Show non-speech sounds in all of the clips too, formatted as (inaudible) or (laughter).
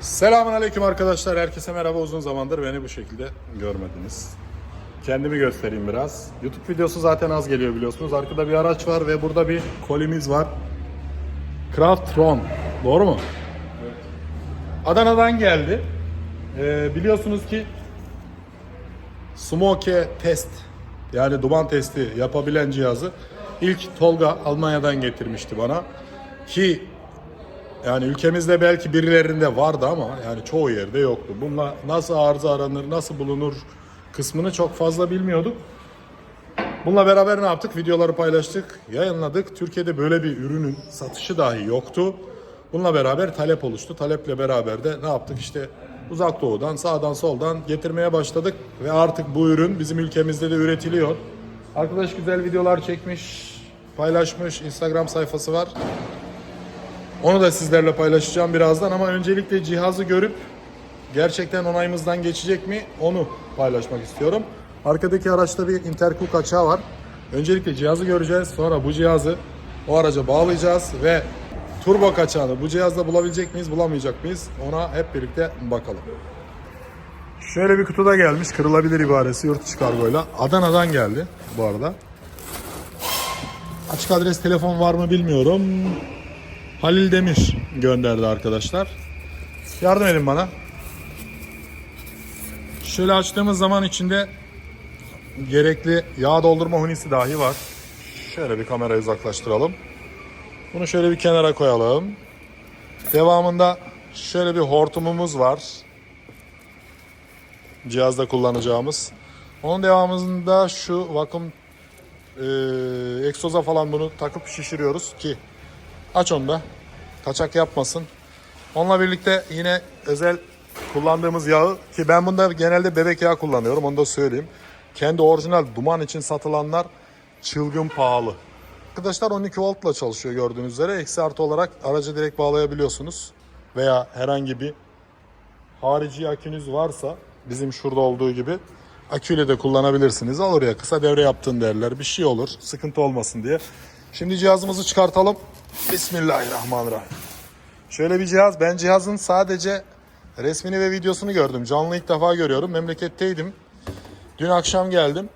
Selamun Aleyküm arkadaşlar. Herkese merhaba. Uzun zamandır beni bu şekilde görmediniz. Kendimi göstereyim biraz. YouTube videosu zaten az geliyor biliyorsunuz. Arkada bir araç var ve burada bir kolimiz var. Craftron. Doğru mu? Adana'dan geldi. Ee, biliyorsunuz ki Smoke test yani duman testi yapabilen cihazı ilk Tolga Almanya'dan getirmişti bana. Ki yani ülkemizde belki birilerinde vardı ama yani çoğu yerde yoktu. Bununla nasıl arıza aranır, nasıl bulunur kısmını çok fazla bilmiyorduk. Bununla beraber ne yaptık? Videoları paylaştık, yayınladık. Türkiye'de böyle bir ürünün satışı dahi yoktu. Bununla beraber talep oluştu. Taleple beraber de ne yaptık? İşte uzak doğudan, sağdan soldan getirmeye başladık. Ve artık bu ürün bizim ülkemizde de üretiliyor. Arkadaş güzel videolar çekmiş, paylaşmış. Instagram sayfası var. Onu da sizlerle paylaşacağım birazdan ama öncelikle cihazı görüp gerçekten onayımızdan geçecek mi onu paylaşmak istiyorum. Arkadaki araçta bir intercook açığı var. Öncelikle cihazı göreceğiz. Sonra bu cihazı o araca bağlayacağız ve turbo kaçağını bu cihazda bulabilecek miyiz, bulamayacak mıyız? Ona hep birlikte bakalım. Şöyle bir kutuda gelmiş. Kırılabilir ibaresi yurt dışı kargoyla. Adana'dan geldi bu arada. Açık adres telefon var mı bilmiyorum. Halil Demir gönderdi arkadaşlar. Yardım edin bana. Şöyle açtığımız zaman içinde gerekli yağ doldurma hunisi dahi var. Şöyle bir kamerayı uzaklaştıralım. Bunu şöyle bir kenara koyalım. Devamında şöyle bir hortumumuz var. Cihazda kullanacağımız. Onun devamında şu vakum e, egzoza falan bunu takıp şişiriyoruz ki Aç onu da. Kaçak yapmasın. Onunla birlikte yine özel kullandığımız yağı ki ben bunda genelde bebek yağı kullanıyorum onu da söyleyeyim. Kendi orijinal duman için satılanlar çılgın pahalı. Arkadaşlar 12 voltla çalışıyor gördüğünüz üzere. Eksi artı olarak aracı direkt bağlayabiliyorsunuz. Veya herhangi bir harici akünüz varsa bizim şurada olduğu gibi aküyle de kullanabilirsiniz. Olur ya kısa devre yaptın derler bir şey olur sıkıntı olmasın diye. Şimdi cihazımızı çıkartalım. Bismillahirrahmanirrahim. Şöyle bir cihaz. Ben cihazın sadece resmini ve videosunu gördüm. Canlı ilk defa görüyorum. Memleketteydim. Dün akşam geldim.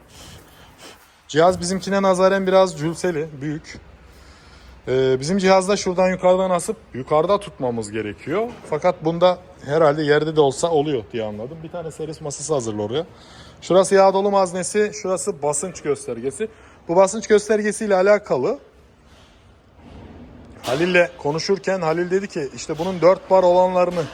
Cihaz bizimkine nazaren biraz cülseli, büyük. Ee, bizim cihazda şuradan yukarıdan asıp yukarıda tutmamız gerekiyor. Fakat bunda herhalde yerde de olsa oluyor diye anladım. Bir tane servis masası hazırlı oraya. Şurası yağ dolum haznesi, şurası basınç göstergesi. Bu basınç göstergesiyle alakalı Halil'le konuşurken Halil dedi ki işte bunun 4 bar olanlarını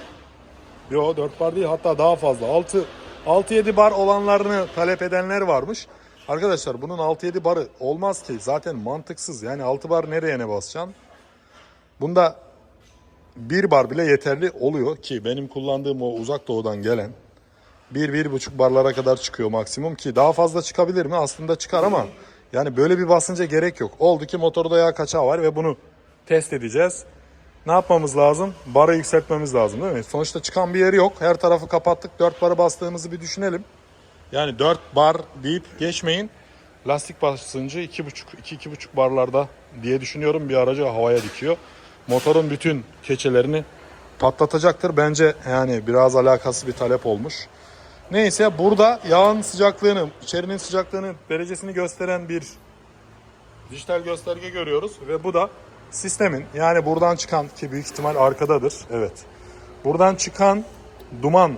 Yo 4 bar değil hatta daha fazla 6 6-7 bar olanlarını talep edenler varmış. Arkadaşlar bunun 6-7 barı olmaz ki zaten mantıksız yani 6 bar nereye ne basacaksın? Bunda 1 bar bile yeterli oluyor ki benim kullandığım o uzak doğudan gelen 1-1,5 barlara kadar çıkıyor maksimum ki daha fazla çıkabilir mi? Aslında çıkar ama yani böyle bir basınca gerek yok. Oldu ki motorda yağ kaçağı var ve bunu test edeceğiz. Ne yapmamız lazım? Barı yükseltmemiz lazım değil mi? Sonuçta çıkan bir yeri yok. Her tarafı kapattık. 4 barı bastığımızı bir düşünelim. Yani 4 bar deyip geçmeyin. Lastik basıncı 2,5-2,5 barlarda diye düşünüyorum bir aracı havaya dikiyor. Motorun bütün keçelerini patlatacaktır. Bence yani biraz alakası bir talep olmuş. Neyse burada yağın sıcaklığını, içerinin sıcaklığını, derecesini gösteren bir dijital gösterge görüyoruz ve bu da sistemin yani buradan çıkan ki büyük ihtimal arkadadır. Evet. Buradan çıkan duman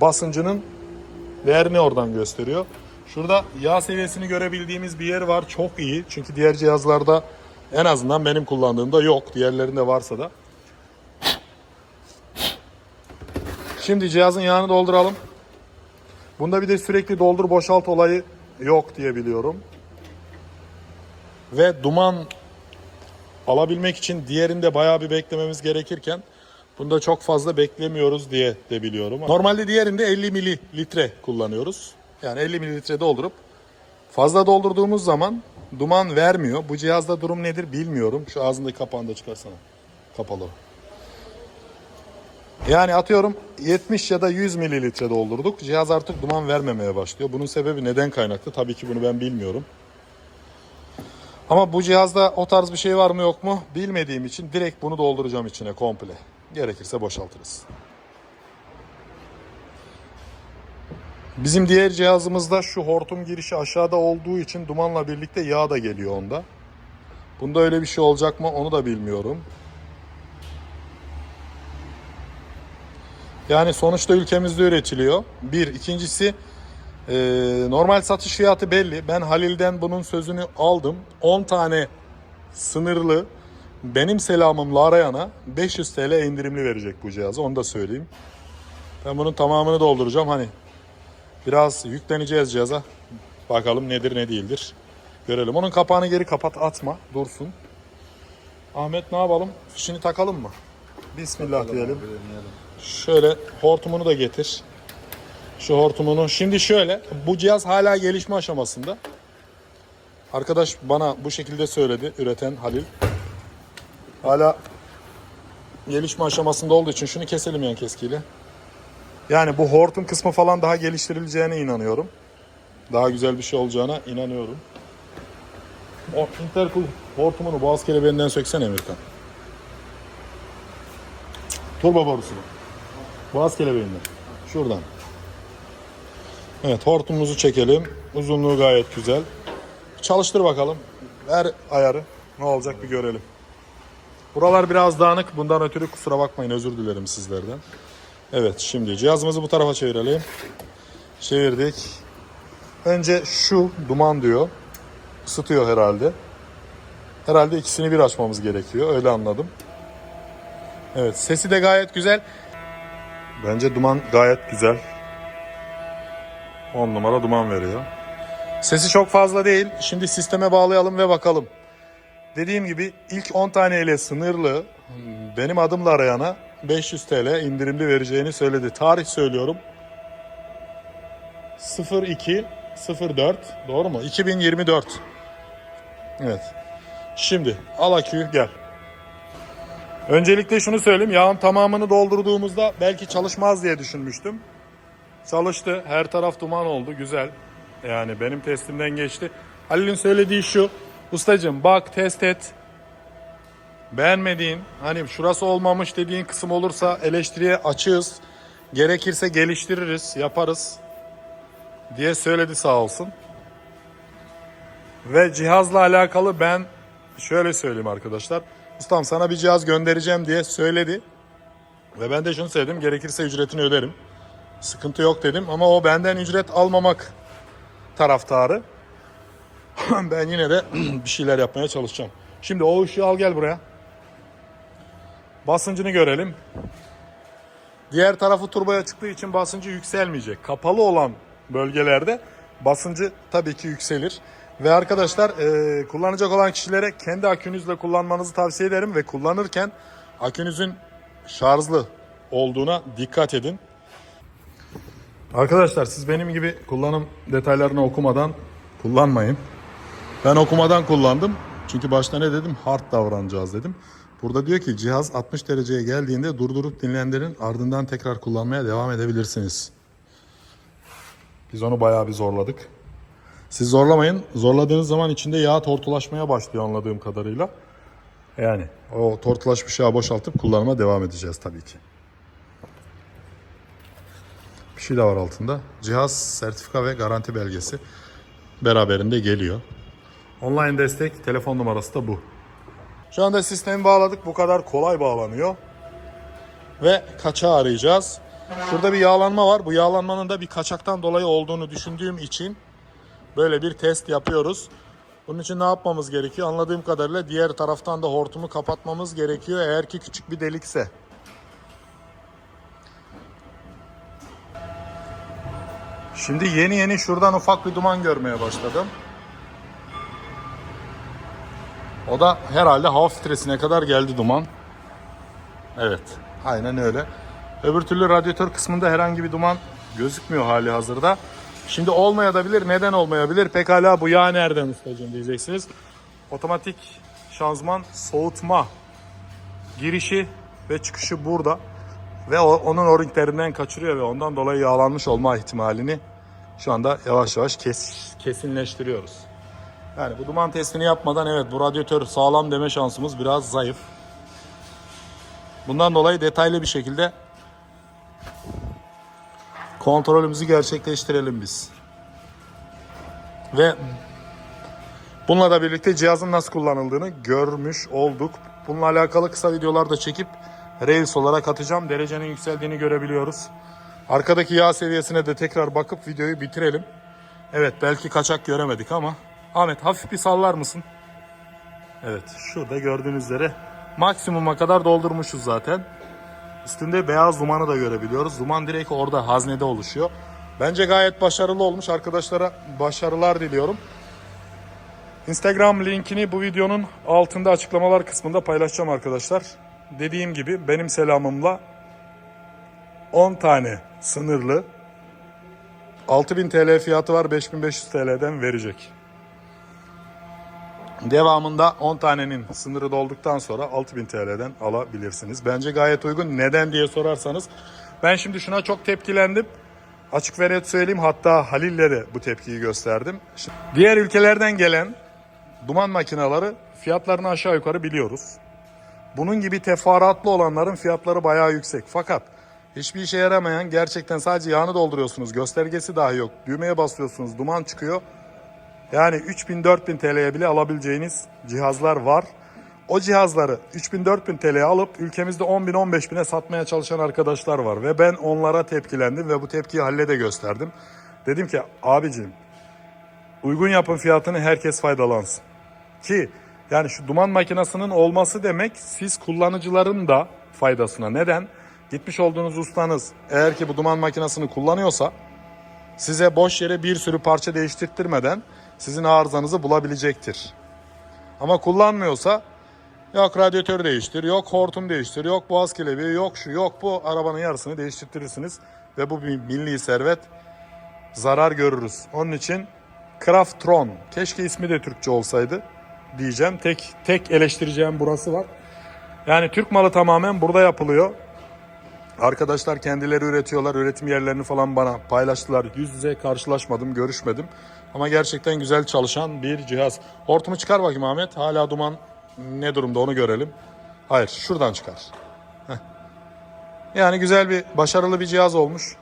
basıncının değerini oradan gösteriyor. Şurada yağ seviyesini görebildiğimiz bir yer var. Çok iyi. Çünkü diğer cihazlarda en azından benim kullandığımda yok. Diğerlerinde varsa da. Şimdi cihazın yağını dolduralım. Bunda bir de sürekli doldur boşalt olayı yok diye biliyorum. Ve duman alabilmek için diğerinde bayağı bir beklememiz gerekirken bunda çok fazla beklemiyoruz diye de biliyorum. Normalde diğerinde 50 mililitre kullanıyoruz. Yani 50 mililitre doldurup fazla doldurduğumuz zaman duman vermiyor. Bu cihazda durum nedir bilmiyorum. Şu ağzındaki kapağını da çıkarsana. Kapalı. Yani atıyorum 70 ya da 100 mililitre doldurduk. Cihaz artık duman vermemeye başlıyor. Bunun sebebi neden kaynaklı? Tabii ki bunu ben bilmiyorum. Ama bu cihazda o tarz bir şey var mı yok mu bilmediğim için direkt bunu dolduracağım içine komple. Gerekirse boşaltırız. Bizim diğer cihazımızda şu hortum girişi aşağıda olduğu için dumanla birlikte yağ da geliyor onda. Bunda öyle bir şey olacak mı onu da bilmiyorum. Yani sonuçta ülkemizde üretiliyor. Bir. ikincisi e, normal satış fiyatı belli. Ben Halil'den bunun sözünü aldım. 10 tane sınırlı benim selamımla arayana 500 TL indirimli verecek bu cihazı. Onu da söyleyeyim. Ben bunun tamamını dolduracağım. Hani biraz yükleneceğiz cihaza. Bakalım nedir ne değildir. Görelim. Onun kapağını geri kapat atma. Dursun. Ahmet ne yapalım? Fişini takalım mı? Bismillah diyelim. Şöyle hortumunu da getir. Şu hortumunu. Şimdi şöyle. Bu cihaz hala gelişme aşamasında. Arkadaş bana bu şekilde söyledi. Üreten Halil. Hala gelişme aşamasında olduğu için şunu keselim yan keskiyle. Yani bu hortum kısmı falan daha geliştirileceğine inanıyorum. Daha güzel bir şey olacağına inanıyorum. O intercool hortumunu boğaz kelebeğinden söksene Emirkan. Turbo borusunu. Boğaz kelebeğinden. Şuradan. Evet hortumumuzu çekelim. Uzunluğu gayet güzel. Çalıştır bakalım. Ver ayarı. Ne olacak bir görelim. Buralar biraz dağınık. Bundan ötürü kusura bakmayın. Özür dilerim sizlerden. Evet şimdi cihazımızı bu tarafa çevirelim. Çevirdik. Önce şu duman diyor. Isıtıyor herhalde. Herhalde ikisini bir açmamız gerekiyor. Öyle anladım. Evet sesi de gayet güzel. Bence duman gayet güzel. 10 numara duman veriyor. Sesi çok fazla değil. Şimdi sisteme bağlayalım ve bakalım. Dediğim gibi ilk 10 tane ile sınırlı benim adımla arayana 500 TL indirimli vereceğini söyledi. Tarih söylüyorum. 02 04 doğru mu? 2024. Evet. Şimdi al aküyü gel. Öncelikle şunu söyleyeyim. Yağın tamamını doldurduğumuzda belki çalışmaz diye düşünmüştüm. Çalıştı. Her taraf duman oldu. Güzel. Yani benim testimden geçti. Halil'in söylediği şu. Ustacığım bak test et. Beğenmediğin hani şurası olmamış dediğin kısım olursa eleştiriye açığız. Gerekirse geliştiririz, yaparız diye söyledi sağ olsun. Ve cihazla alakalı ben şöyle söyleyeyim arkadaşlar. Ustam sana bir cihaz göndereceğim diye söyledi. Ve ben de şunu söyledim. Gerekirse ücretini öderim. Sıkıntı yok dedim ama o benden ücret almamak taraftarı. (clears throat) ben yine de (clears throat) bir şeyler yapmaya çalışacağım. Şimdi o ışığı al gel buraya. Basıncını görelim. Diğer tarafı turboya çıktığı için basıncı yükselmeyecek. Kapalı olan bölgelerde basıncı tabii ki yükselir. Ve arkadaşlar e, kullanacak olan kişilere kendi akünüzle kullanmanızı tavsiye ederim. Ve kullanırken akünüzün şarjlı olduğuna dikkat edin. Arkadaşlar siz benim gibi kullanım detaylarını okumadan kullanmayın. Ben okumadan kullandım. Çünkü başta ne dedim? Hard davranacağız dedim. Burada diyor ki cihaz 60 dereceye geldiğinde durdurup dinlendirin ardından tekrar kullanmaya devam edebilirsiniz. Biz onu bayağı bir zorladık. Siz zorlamayın. Zorladığınız zaman içinde yağ tortulaşmaya başlıyor anladığım kadarıyla. Yani o tortulaşmış yağı boşaltıp kullanıma devam edeceğiz tabii ki. Bir şey de var altında. Cihaz sertifika ve garanti belgesi beraberinde geliyor. Online destek telefon numarası da bu. Şu anda sistemi bağladık. Bu kadar kolay bağlanıyor. Ve kaçağı arayacağız. Şurada bir yağlanma var. Bu yağlanmanın da bir kaçaktan dolayı olduğunu düşündüğüm için böyle bir test yapıyoruz. Bunun için ne yapmamız gerekiyor? Anladığım kadarıyla diğer taraftan da hortumu kapatmamız gerekiyor. Eğer ki küçük bir delikse. Şimdi yeni yeni şuradan ufak bir duman görmeye başladım. O da herhalde hava filtresine kadar geldi duman. Evet, aynen öyle. Öbür türlü radyatör kısmında herhangi bir duman gözükmüyor hali hazırda. Şimdi olmayabilir. Neden olmayabilir? Pekala bu yağ nereden ustacığım diyeceksiniz. Otomatik şanzıman soğutma girişi ve çıkışı burada. Ve o, onun o-ringlerinden kaçırıyor ve ondan dolayı yağlanmış olma ihtimalini şu anda yavaş yavaş kes, kesinleştiriyoruz. Yani bu duman testini yapmadan evet bu radyatör sağlam deme şansımız biraz zayıf. Bundan dolayı detaylı bir şekilde kontrolümüzü gerçekleştirelim biz. Ve bununla da birlikte cihazın nasıl kullanıldığını görmüş olduk. Bununla alakalı kısa videolar da çekip Reels olarak atacağım. Derecenin yükseldiğini görebiliyoruz. Arkadaki yağ seviyesine de tekrar bakıp videoyu bitirelim. Evet belki kaçak göremedik ama. Ahmet hafif bir sallar mısın? Evet şurada gördüğünüz üzere maksimuma kadar doldurmuşuz zaten. Üstünde beyaz dumanı da görebiliyoruz. Duman direkt orada haznede oluşuyor. Bence gayet başarılı olmuş. Arkadaşlara başarılar diliyorum. Instagram linkini bu videonun altında açıklamalar kısmında paylaşacağım arkadaşlar. Dediğim gibi benim selamımla 10 tane sınırlı 6000 TL fiyatı var 5500 TL'den verecek. Devamında 10 tanenin sınırı dolduktan sonra 6000 TL'den alabilirsiniz. Bence gayet uygun. Neden diye sorarsanız ben şimdi şuna çok tepkilendim. Açık ve net söyleyeyim hatta Halil'le de bu tepkiyi gösterdim. Şimdi diğer ülkelerden gelen duman makineleri fiyatlarını aşağı yukarı biliyoruz. Bunun gibi teferruatlı olanların fiyatları bayağı yüksek. Fakat hiçbir işe yaramayan gerçekten sadece yağını dolduruyorsunuz. Göstergesi dahi yok. Düğmeye basıyorsunuz duman çıkıyor. Yani 3000-4000 TL'ye bile alabileceğiniz cihazlar var. O cihazları 3000-4000 TL'ye alıp ülkemizde 10.000 bine satmaya çalışan arkadaşlar var. Ve ben onlara tepkilendim ve bu tepkiyi Halil'e de gösterdim. Dedim ki abicim uygun yapım fiyatını herkes faydalansın. Ki yani şu duman makinesinin olması demek siz kullanıcıların da faydasına. Neden? Gitmiş olduğunuz ustanız eğer ki bu duman makinesini kullanıyorsa size boş yere bir sürü parça değiştirtmeden sizin arızanızı bulabilecektir. Ama kullanmıyorsa yok radyatör değiştir, yok hortum değiştir, yok boğaz kelebeği, yok şu, yok bu arabanın yarısını değiştirirsiniz ve bu bir milli servet zarar görürüz. Onun için Craftron keşke ismi de Türkçe olsaydı diyeceğim. Tek tek eleştireceğim burası var. Yani Türk malı tamamen burada yapılıyor. Arkadaşlar kendileri üretiyorlar. Üretim yerlerini falan bana paylaştılar. Yüz yüze karşılaşmadım, görüşmedim. Ama gerçekten güzel çalışan bir cihaz. Hortumu çıkar bakayım Ahmet. Hala duman ne durumda onu görelim. Hayır, şuradan çıkar. Heh. Yani güzel bir, başarılı bir cihaz olmuş.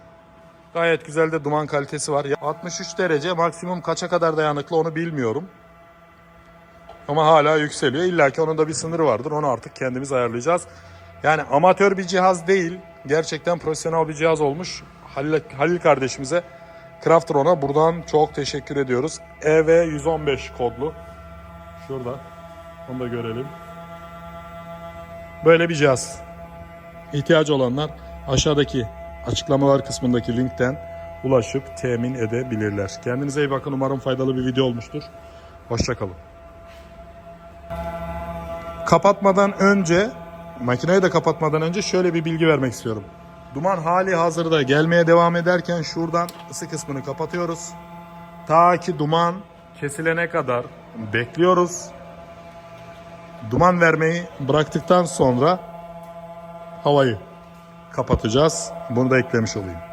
Gayet güzel de duman kalitesi var. 63 derece maksimum kaça kadar dayanıklı onu bilmiyorum. Ama hala yükseliyor. İlla ki onun da bir sınırı vardır. Onu artık kendimiz ayarlayacağız. Yani amatör bir cihaz değil. Gerçekten profesyonel bir cihaz olmuş. Halil, Halil kardeşimize Craftron'a buradan çok teşekkür ediyoruz. E EV115 kodlu. Şurada. Onu da görelim. Böyle bir cihaz. İhtiyacı olanlar aşağıdaki açıklamalar kısmındaki linkten ulaşıp temin edebilirler. Kendinize iyi bakın. Umarım faydalı bir video olmuştur. Hoşçakalın. Kapatmadan önce, makineyi de kapatmadan önce şöyle bir bilgi vermek istiyorum. Duman hali hazırda gelmeye devam ederken şuradan ısı kısmını kapatıyoruz. Ta ki duman kesilene kadar bekliyoruz. Duman vermeyi bıraktıktan sonra havayı kapatacağız. Bunu da eklemiş olayım.